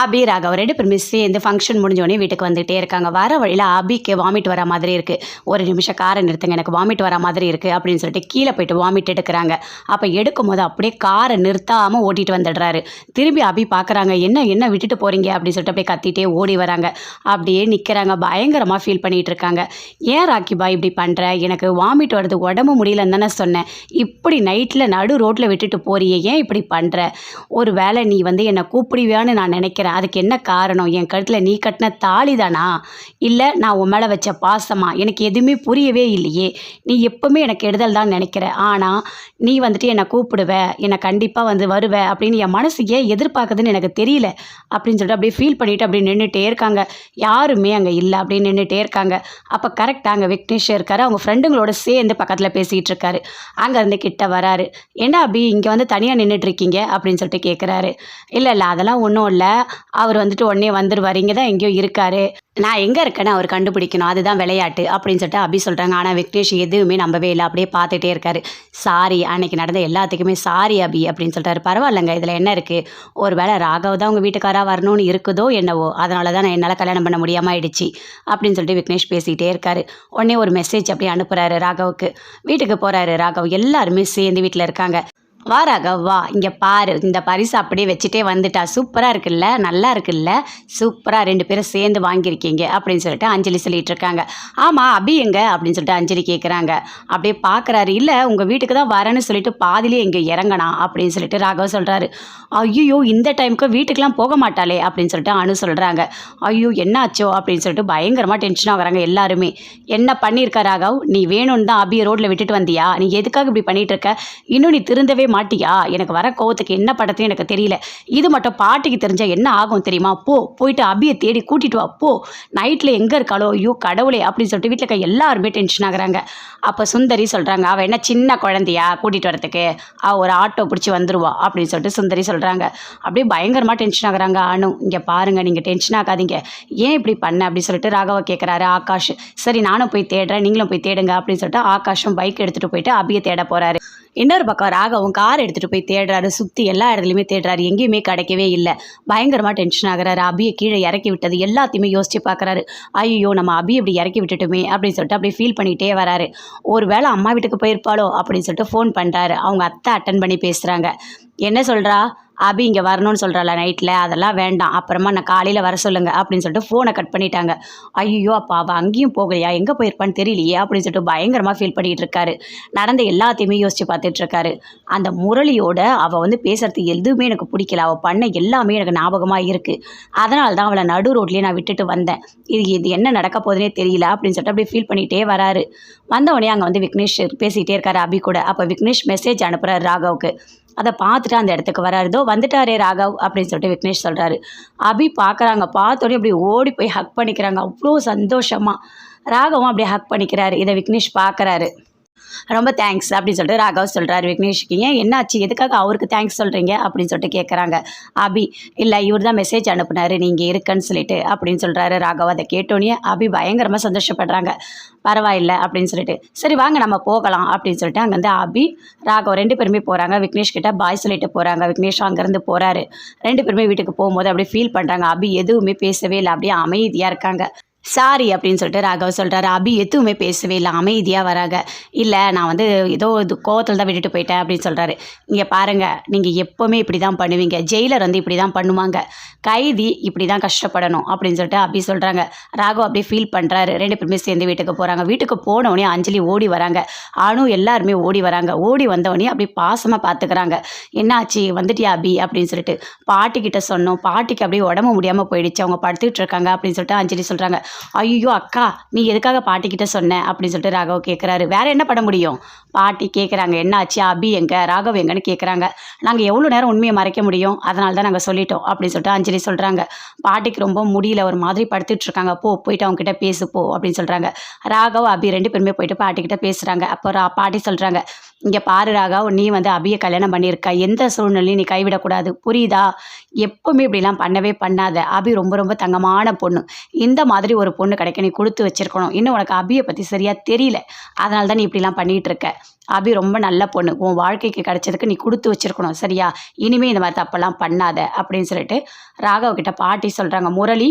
அபி ராகவ் ரெண்டு பேருமே சேர்ந்து ஃபங்க்ஷன் முடிஞ்சோடனே வீட்டுக்கு வந்துகிட்டே இருக்காங்க. வர வழியில் அபிக்கு வாமிட் வர மாதிரி இருக்குது ஒரு நிமிஷம் காரை நிறுத்துங்க எனக்கு வாமிட் வர மாதிரி இருக்குது அப்படின்னு சொல்லிட்டு கீழே போயிட்டு வாமிட் எடுக்கிறாங்க. அப்போ எடுக்கும் போது அப்படியே காரை நிறுத்தாமல் ஓட்டிட்டு வந்துடுறாரு. திரும்பி அபி பார்க்குறாங்க என்ன என்ன விட்டுட்டு போகிறீங்க அப்படின்னு சொல்லிட்டு அப்படியே கத்திட்டே ஓடி வராங்க. அப்படியே நிற்கிறாங்க பயங்கரமாக ஃபீல் பண்ணிகிட்டு இருக்காங்க. ஏன் ராக்கி பாய் இப்படி பண்ணுற எனக்கு வாமிட் வருது உடம்பு முடியலன்னு தானே சொன்னேன். இப்படி நைட்டில் நடு ரோட்டில் விட்டுட்டு போறியே ஏன் இப்படி பண்ணுற ஒரு வேளை நீ வந்து என்னை கூப்பிடுவியான்னு நான் நினைக்கிறேன். அதுக்கு என்ன காரணம்? என் கழுத்தில் நீ கட்டின தாலி தானா? இல்லை நான் உன் மேலே வச்ச பாசமா? எனக்கு எதுவுமே புரியவே இல்லையே. நீ எப்பவுமே எனக்கு கெடுதல் தான் நினைக்கிற. ஆனால் நீ வந்துட்டு என்னை கூப்பிடுவ. என்னை கண்டிப்பாக வந்து வருவ அப்படின்னு என் மனசு ஏன் எதிர்பார்க்குதுன்னு எனக்கு தெரியல. அப்படின்னு சொல்லிட்டு அப்படியே ஃபீல் பண்ணிட்டு அப்படி நின்றுட்டே இருக்காங்க. யாருமே அங்கே இல்லை. அப்படின்னு நின்றுட்டே இருக்காங்க. அப்போ கரெக்டாக அங்கே விக்னேஷ் இருக்காரு. அவங்க ஃப்ரெண்டுங்களோட சேர்ந்து பக்கத்தில் பேசிகிட்டு இருக்காரு. அங்கேருந்து கிட்ட வராரு. என்ன அப்படி இங்கே வந்து தனியாக நின்றுட்டு இருக்கீங்க? அப்படின்னு சொல்லிட்டு கேட்குறாரு இல்லை இல்லை. அதெல்லாம் ஒன்றும் இல்லை. அவர் வந்துட்டு உடனே வந்துடுவார் இங்கே தான் எங்கேயோ இருக்காரு. நான் எங்கே இருக்கேன்னு அவர் கண்டுபிடிக்கணும். அதுதான் விளையாட்டு அப்படின்னு சொல்லிட்டு அபி சொல்கிறாங்க ஆனால் விக்னேஷ் எதுவுமே நம்பவே இல்லை. அப்படியே பார்த்துட்டே இருக்காரு. சாரி அன்னைக்கு நடந்த எல்லாத்துக்குமே சாரி அபி அப்படின்னு சொல்லிட்டாரு பரவாயில்லைங்க இதில் என்ன இருக்குது ஒரு வேளை ராகவ் தான் உங்கள் வீட்டுக்காராக வரணும்னு இருக்குதோ என்னவோ. அதனால தான் நான் என்னால் கல்யாணம் பண்ண முடியாமல் ஆயிடுச்சு அப்படின்னு சொல்லிட்டு விக்னேஷ் பேசிகிட்டே இருக்காரு. உடனே ஒரு மெசேஜ் அப்படியே அனுப்புகிறாரு ராகவுக்கு. வீட்டுக்கு போகிறாரு ராகவ். எல்லாருமே சேர்ந்து வீட்டில் இருக்காங்க. வா ராகவா இங்கே பாரு. இந்த பரிசு அப்படியே வச்சுட்டே வந்துட்டா. சூப்பராக இருக்குல்ல? நல்லா இருக்குல்ல? சூப்பராக ரெண்டு பேரும் சேர்ந்து வாங்கியிருக்கீங்க அப்படின்னு சொல்லிட்டு அஞ்சலி சொல்லிட்டு இருக்காங்க. ஆமாம் அபி எங்க? அப்படின்னு சொல்லிட்டு அஞ்சலி கேட்குறாங்க அப்படியே பார்க்குறாரு இல்லை உங்கள் வீட்டுக்கு தான் வரேன்னு சொல்லிட்டு பாதிலே இங்கே இறங்கனா? அப்படின்னு சொல்லிட்டு ராகவ் சொல்கிறாரு ஐயோ இந்த டைமுக்கு வீட்டுக்கெலாம் போக மாட்டாளே அப்படின்னு சொல்லிட்டு அனு சொல்கிறாங்க ஐயோ என்னாச்சோ? அப்படின்னு சொல்லிட்டு பயங்கரமாக டென்ஷன் ஆகுறாங்க எல்லாருமே. என்ன பண்ணியிருக்கா ராகவ்? நீ வேணும்னு தான் அபியை ரோட்டில் விட்டுட்டு வந்தியா? நீ எதுக்காக இப்படி பண்ணிகிட்டு இருக்க? இன்னும் நீ திருந்தவே மாட்டியா? எனக்கு வர கோவத்துக்கு என்ன படத்துன்னு எனக்கு தெரியல. இது மட்டும் பாட்டிக்கு தெரிஞ்சால் என்ன ஆகும் தெரியுமா? போ போயிட்டு அபியை தேடி கூட்டிட்டு வா போ. நைட்டில் எங்கே இருக்காளோ? ஐயோ கடவுளே அப்படின்னு சொல்லிட்டு வீட்டில் இருக்க எல்லாருமே டென்ஷன் ஆகுறாங்க. அப்போ சுந்தரி சொல்கிறாங்க அவள் என்ன சின்ன குழந்தையா? கூட்டிகிட்டு வரத்துக்கு அவள் ஒரு ஆட்டோ பிடிச்சி வந்துருவா அப்படின்னு சொல்லிட்டு சுந்தரி சொல்கிறாங்க அப்படியே பயங்கரமாக டென்ஷன் ஆகுறாங்க அனு. இங்கே பாருங்கள் நீங்கள் டென்ஷன் ஆகாதீங்க. ஏன் இப்படி பண்ண? அப்படின்னு சொல்லிட்டு ராகவ கேட்குறாரு ஆகாஷ். சரி நானும் போய் தேடுறேன். நீங்களும் போய் தேடுங்க அப்படின்னு சொல்லிட்டு ஆகாஷும் பைக் எடுத்துகிட்டு போயிட்டு அபியை தேட போகிறாரு இன்னொரு பக்கம் ராகவும் கார் எடுத்துகிட்டு போய் தேடுறாரு. சுற்றி எல்லா இடத்துலையுமே தேடுறாரு. எங்கேயுமே கிடைக்கவே இல்லை. பயங்கரமாக டென்ஷன் ஆகிறாரு. அபியை கீழே இறக்கி விட்டது எல்லாத்தையுமே யோசிச்சு பார்க்குறாரு. ஐயோ நம்ம அபி இப்படி இறக்கி விட்டுட்டுமே அப்படின்னு சொல்லிட்டு அப்படி ஃபீல் பண்ணிகிட்டே வராரு. ஒரு வேளை அம்மா வீட்டுக்கு போயிருப்பாளோ அப்படின்னு சொல்லிட்டு ஃபோன் பண்ணுறாரு அவங்க அத்தை அட்டன் பண்ணி பேசுகிறாங்க என்ன சொல்கிறா அபி இங்கே வரணும்னு சொல்கிறாள நைட்டில் அதெல்லாம் வேண்டாம். அப்புறமா நான் காலையில் வர சொல்லுங்கள் அப்படின்னு சொல்லிட்டு ஃபோனை கட் பண்ணிட்டாங்க. ஐயோ அப்பா அவள் அங்கேயும் போகலையா? எங்கே போயிருப்பான்னு தெரியலையே அப்படின்னு சொல்லிட்டு பயங்கரமாக ஃபீல் பண்ணிகிட்டு இருக்காரு. நடந்த எல்லாத்தையுமே யோசிச்சு பார்த்துட்ருக்காரு அந்த முரளியோட அவள் வந்து பேசுறது எதுவுமே எனக்கு பிடிக்கல. அவள் பண்ண எல்லாமே எனக்கு ஞாபகமாக இருக்குது அதனால தான் அவளை நடு ரோட்லேயே நான் விட்டுட்டு வந்தேன். இது இது என்ன நடக்க போகுதுன்னே தெரியல அப்படின்னு சொல்லிட்டு அப்படியே ஃபீல் பண்ணிகிட்டே வராரு. வந்தவொடனே அங்கே வந்து விக்னேஷ் பேசிகிட்டே இருக்காரு அபி கூட. அப்போ விக்னேஷ் மெசேஜ் அனுப்புகிறாரு ராகவுக்கு. அதை பார்த்துட்டு அந்த இடத்துக்கு வராரு. இதோ வந்துட்டாரே ராகவ் அப்படின்னு சொல்லிட்டு விக்னேஷ் சொல்கிறாரு அபி பார்க்குறாங்க. பார்த்தோடனே அப்படி ஓடி போய் ஹக் பண்ணிக்கிறாங்க. அவ்வளோ சந்தோஷமாக ராகவும் அப்படியே ஹக் பண்ணிக்கிறாரு. இதை விக்னேஷ் பார்க்குறாரு. ரொம்ப தேங்க்ஸ் அப்படின்னு சொல்லிட்டு ராகவ் சொல்கிறாரு விக்னேஷ்க்கு. ஏன் என்னாச்சு? எதுக்காக அவருக்கு தேங்க்ஸ் சொல்கிறீங்க அப்படின்னு சொல்லிட்டு கேட்குறாங்க அபி இல்லை இவர் தான் மெசேஜ் அனுப்புனாரு நீங்கள் இருக்குன்னு சொல்லிட்டு அப்படின்னு சொல்கிறாரு ராகவ். அதை கேட்டோன்னே அபி பயங்கரமாக சந்தோஷப்படுறாங்க. பரவாயில்ல அப்படின்னு சொல்லிட்டு சரி வாங்க நம்ம போகலாம் அப்படின்னு சொல்லிட்டு அங்கேருந்து அபி ராகவ் ரெண்டு பேருமே போகிறாங்க விக்னேஷ் கிட்ட பாய் சொல்லிட்டு போகிறாங்க விக்னேஷ் அங்கேருந்து போகிறாரு ரெண்டு பேருமே வீட்டுக்கு போகும்போது அப்படியே ஃபீல் பண்ணுறாங்க அபி எதுவுமே பேசவே இல்லை. அப்படியே அமைதியாக இருக்காங்க. சாரி அப்படின்னு சொல்லிட்டு ராகவ் சொல்கிறாரு அபி எதுவுமே பேசவே இல்லை. அமைதியாக வராங்க இல்லை நான் வந்து ஏதோ இது கோவத்தில் தான் விட்டுட்டு போயிட்டேன் அப்படின்னு சொல்கிறாரு இங்கே பாருங்கள் நீங்கள் எப்போவுமே இப்படி தான் பண்ணுவீங்க. ஜெயிலர் வந்து இப்படி தான் பண்ணுவாங்க. கைதி இப்படி தான் கஷ்டப்படணும் அப்படின்னு சொல்லிட்டு அபி சொல்கிறாங்க ராகவ் அப்படியே ஃபீல் பண்ணுறாரு ரெண்டு பேருமே சேர்ந்து வீட்டுக்கு போகிறாங்க வீட்டுக்கு போனவொடனே அஞ்சலி ஓடி வராங்க. அணு எல்லாருமே ஓடி வராங்க. ஓடி வந்தவொடனே அப்படி பாசமாக பார்த்துக்கிறாங்க என்னாச்சு? வந்துட்டியா அபி? அப்படின்னு சொல்லிட்டு பாட்டிக்கிட்ட சொன்னோம். பாட்டிக்கு அப்படியே உடம்பு முடியாமல் போயிடுச்சு. அவங்க படுத்துக்கிட்டு இருக்காங்க அப்படின்னு சொல்லிட்டு அஞ்சலி சொல்கிறாங்க ஐயோ அக்கா நீ எதுக்காக பாட்டிக்கிட்ட சொன்ன? அப்படின்னு சொல்லிட்டு ராகவ் கேட்குறாரு வேற என்ன பண்ண முடியும்? பாட்டி கேட்குறாங்க என்னாச்சு? அபி எங்க? ராகவ் எங்கன்னு கேட்குறாங்க நாங்கள் எவ்வளோ நேரம் உண்மையை மறைக்க முடியும்? அதனால தான் நாங்கள் சொல்லிட்டோம் அப்படின்னு சொல்லிட்டு அஞ்சலி சொல்கிறாங்க பாட்டிக்கு ரொம்ப முடியல ஒரு மாதிரி படுத்துட்டு இருக்காங்க. போ போயிட்டு அவங்க கிட்ட பேசு போ அப்படின்னு சொல்கிறாங்க ராகவ் அபி ரெண்டு பேருமே போயிட்டு பாட்டிக்கிட்ட பேசுகிறாங்க அப்போ ரா பாட்டி சொல்கிறாங்க இங்கே பாரு ராகவ் நீ வந்து அபியை கல்யாணம் பண்ணியிருக்க. எந்த சூழ்நிலையும் நீ கைவிடக்கூடாது புரியுதா? எப்பவுமே இப்படிலாம் பண்ணவே பண்ணாத. அபி ரொம்ப ரொம்ப தங்கமான பொண்ணு. இந்த மாதிரி ஒரு ஒரு பொண்ணு கிடைக்க நீ கொடுத்து வச்சிருக்கணும். இன்னும் உனக்கு அபியை பற்றி சரியாக தெரியல. அதனால தான் நீ இப்படிலாம் பண்ணிகிட்டு இருக்க. அபி ரொம்ப நல்ல பொண்ணு. உன் வாழ்க்கைக்கு கிடைச்சதுக்கு நீ கொடுத்து வச்சிருக்கணும். சரியா? இனிமேல் இந்த மாதிரி தப்பெல்லாம் பண்ணாத. அப்படின்னு சொல்லிட்டு ராகவ் கிட்ட பாட்டி சொல்கிறாங்க முரளி